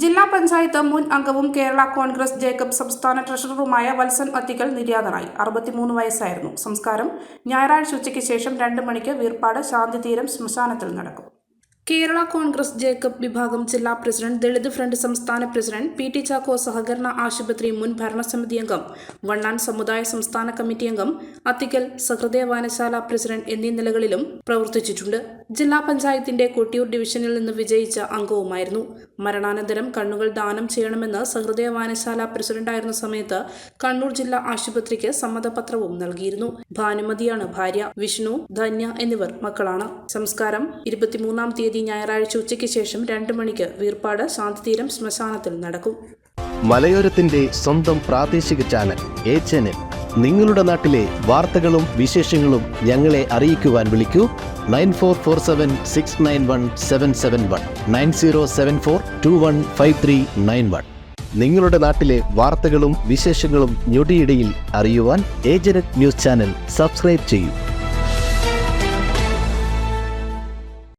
ജില്ലാ പഞ്ചായത്ത് മുൻ അംഗവും കേരള കോൺഗ്രസ് ജേക്കബ് സംസ്ഥാന ട്രഷററുമായ വത്സൻ അത്തിക്കൽ നിര്യാതനായി. അറുപത്തിമൂന്ന് വയസ്സായിരുന്നു. സംസ്കാരം ഞായറാഴ്ച ഉച്ചയ്ക്ക് ശേഷം രണ്ട് മണിക്ക് വീർപ്പാട് ശാന്തിതീരം ശ്മശാനത്തിൽ നടക്കും. കേരള കോൺഗ്രസ് ജേക്കബ് വിഭാഗം ജില്ലാ പ്രസിഡന്റ് ദളിത് ഫ്രണ്ട് സംസ്ഥാന പ്രസിഡന്റ് പി ടി ചാക്കോ സഹകരണ ആശുപത്രി മുൻ ഭരണസമിതി അംഗം വണ്ണാൻ സമുദായ സംസ്ഥാന കമ്മിറ്റി അംഗം അത്തിക്കൽ സഹൃദയ വായനശാല പ്രസിഡന്റ് എന്നീ നിലകളിലും പ്രവർത്തിച്ചിട്ടുണ്ട്. ജില്ലാ പഞ്ചായത്തിന്റെ കൊട്ടിയൂർ ഡിവിഷനിൽ നിന്ന് വിജയിച്ച അംഗവുമായിരുന്നു. മരണാനന്തരം കണ്ണുകൾ ദാനം ചെയ്യണമെന്ന് സഹൃദയ വായനശാല പ്രസിഡന്റായിരുന്ന സമയത്ത് കണ്ണൂർ ജില്ലാ ആശുപത്രിക്ക് സമ്മതപത്രവും നൽകിയിരുന്നു. ഭാനുമതിയാണ് ഭാര്യ വിഷ്ണു ധന്യ എന്നിവർ മക്കളാണ്. സംസ്കാരം ഇരുപത്തിമൂന്നാം തീയതി ഞായറാഴ്ച ഉച്ചയ്ക്ക് ശേഷം രണ്ട് മണിക്ക് വീർപ്പാട് ശാന്തിതീരം ശ്മശാനത്തിൽ നടക്കും. മലയോരത്തിന്റെ സ്വന്തം പ്രാദേശിക ചാനൽ എ ചാനൽ നിങ്ങളുടെ നാട്ടിലെ വാർത്തകളും വിശേഷങ്ങളും ഞങ്ങളെ അറിയിക്കുവാൻ വിളിക്കൂ. Nine four four seven six nine one seven seven one. Nine zero seven four two one five three nine one. നിങ്ങളുടെ നാട്ടിലെ വാർത്തകളും വിശേഷങ്ങളും ഞൊടിയിടയിൽ അറിയുവാൻ ഏജനറ്റ് ന്യൂസ് ചാനൽ സബ്സ്ക്രൈബ് ചെയ്യൂ.